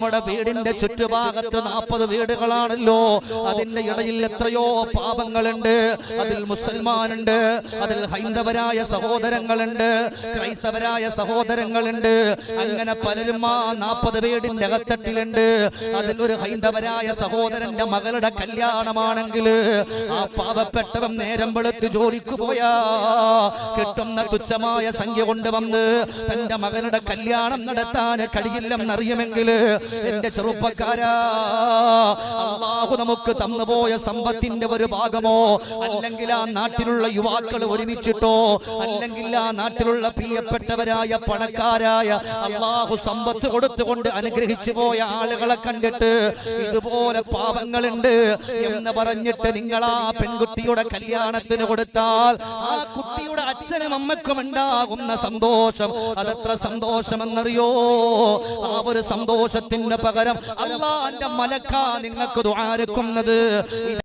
നമ്മുടെ വീടിന്റെ ചുറ്റുഭാഗത്ത് നാൽപ്പത് വീടുകളാണല്ലോ. അതിന്റെ ഇടയിൽ എത്രയോ പാപങ്ങളുണ്ട്. അതിൽ മുസൽമാനുണ്ട്. അതിൽ ഹൈന്ദവരായ സഹോദരങ്ങളുണ്ട്. ക്രൈസ്തവരായ സഹോദരങ്ങളുണ്ട്. അങ്ങനെ പലരും ആ നാൽപ്പത് വീടിന്റെ അകത്തട്ടിലുണ്ട്. അതിൽ ഒരു ഹൈന്ദവരായ സഹോദരന്റെ മകളുടെ കല്യാണമാണെങ്കിൽ ആ പാവപ്പെട്ടവൻ നേരം വെളുത്ത് ജോലിക്ക് പോയാ കിട്ടുന്ന തുച്ഛമായ സംഖ്യ കൊണ്ടുവന്ന് തന്റെ മകളുടെ കല്യാണം നടത്താൻ കഴിയില്ലെന്നറിയുമെങ്കിൽ എന്റെ ചെറുപ്പക്കാരാ. അള്ളാഹു നമുക്ക് തന്നുപോയ സമ്പത്തിന്റെ ഒരു ഭാഗമോ? അല്ലെങ്കിൽ ആ നാട്ടിലുള്ള യുവാക്കൾ ഒരുമിച്ചിട്ടോ? അല്ലെങ്കിൽ ആ നാട്ടിലുള്ള പ്രിയപ്പെട്ടവരായ പണക്കാരായ അള്ളാഹു സമ്പത്ത് കൊടുത്തുകൊണ്ട് അനുഗ്രഹിച്ചു പോയ ആളുകളെ കണ്ടിട്ട് ഇതുപോലെ പാപങ്ങളുണ്ട് എന്ന് പറഞ്ഞിട്ട് നിങ്ങൾ ആ പെൺകുട്ടിയുടെ കല്യാണത്തിന് കൊടുത്താൽ ആ അച്ഛനും അമ്മക്കും ഉണ്ടാകുന്ന സന്തോഷം. അതെത്ര സന്തോഷമെന്നറിയോ? ആ ഒരു സന്തോഷത്തിന് പകരം അള്ളാന്റെ മലക്കാ നിങ്ങൾക്ക് ദ്വാരക്കുന്നത്